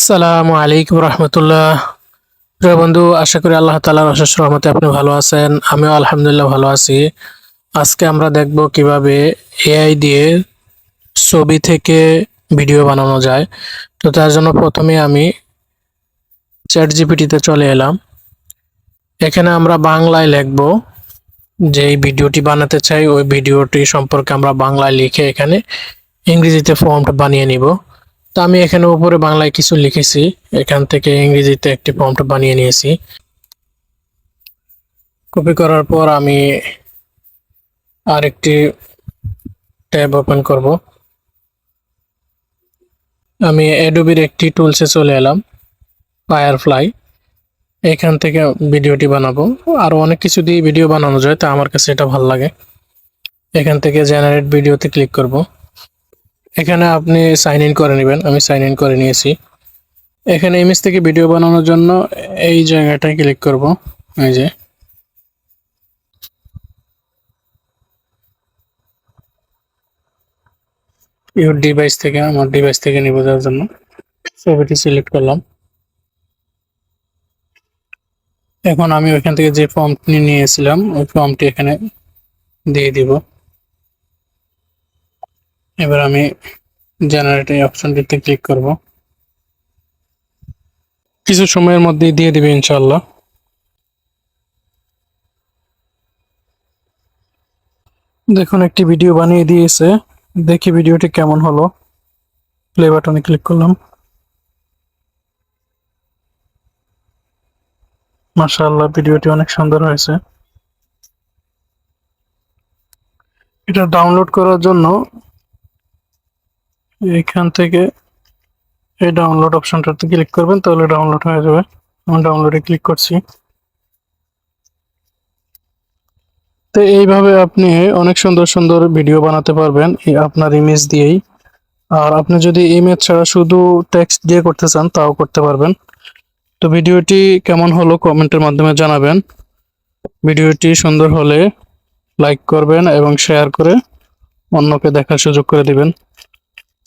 আসসালামু আলাইকুম রহমতুল্লাহ। প্রিয় বন্ধু, আশা করি আল্লাহ তালার অশেষ রহমতে আপনি ভালো আছেন। আমিও আলহামদুলিল্লাহ ভালো আছি। আজকে আমরা দেখব কীভাবে এআই দিয়ে ছবি থেকে ভিডিও বানানো যায়। তো তার জন্য প্রথমে আমি চ্যাট জিপিটিতে চলে এলাম। এখানে আমরা বাংলায় লিখব যে ভিডিওটি বানাতে চাই, ওই ভিডিওটি সম্পর্কে আমরা বাংলায় লিখে এখানে ইংরেজিতে ফর্মটা বানিয়ে নিব। তো আমি এখানে উপরে বাংলায় কিছু লিখেছি। এখান থেকে ইংরেজিতে একটি ফর্মটা বানিয়ে নিয়েছি। কপি করার পর আমি আরেকটি ট্যাব ওপেন করব। আমি অ্যাডোবির একটি টুলসে চলে এলাম ফায়ারফ্লাই এখান থেকে ভিডিওটি বানাবো। আর অনেক কিছু দিয়ে ভিডিও বানানো যায়, তা আমার কাছে এটা ভালো লাগে। এখান থেকে জেনারেট ভিডিওতে ক্লিক করব। এখানে আপনি সাইন ইন করে নেবেন, আমি সাইন ইন করে নিয়েছি। এখানে ইমেজ থেকে ভিডিও বানানোর জন্য এই জায়গাটায় ক্লিক করব, এই যে। ইউর ডিভাইস থেকে, আমার ডিভাইস থেকে নিব যাওয়ার জন্য। ছবিটি সিলেক্ট করলাম। এখন আমি ওইখান থেকে যে ফর্মটি নিয়েছিলাম, ওই ফর্মটি এখানে দিয়ে দিব। এবার আমি জেনারেট এই অপশনটিতে ক্লিক করব। কিছু সময়ের মধ্যেই দিয়ে দিবে ইনশাল্লাহ দেখুন, একটি ভিডিও বানিয়ে দিয়েছে। দেখি ভিডিওটি কেমন হলো। প্লে বাটনে ক্লিক করলাম। মাশাআল্লাহ ভিডিওটি অনেক সুন্দর হয়েছে। এটা ডাউনলোড করার জন্য এখান থেকে এই ডাউনলোড অপশনটাতে ক্লিক করবেন, তাহলে ডাউনলোড হয়ে যাবে। আমি ডাউনলোডে ক্লিক করছি। তো এইভাবে আপনি অনেক সুন্দর সুন্দর ভিডিও বানাতে পারবেন আপনার ইমেজ দিয়েই। আর আপনি যদি ইমেজ ছাড়া শুধু টেক্সট দিয়ে করতে চান, তাও করতে পারবেন। তো ভিডিওটি কেমন হলো কমেন্টের মাধ্যমে জানাবেন। ভিডিওটি সুন্দর হলে লাইক করবেন এবং শেয়ার করে অন্যকে দেখার সুযোগ করে দিবেন।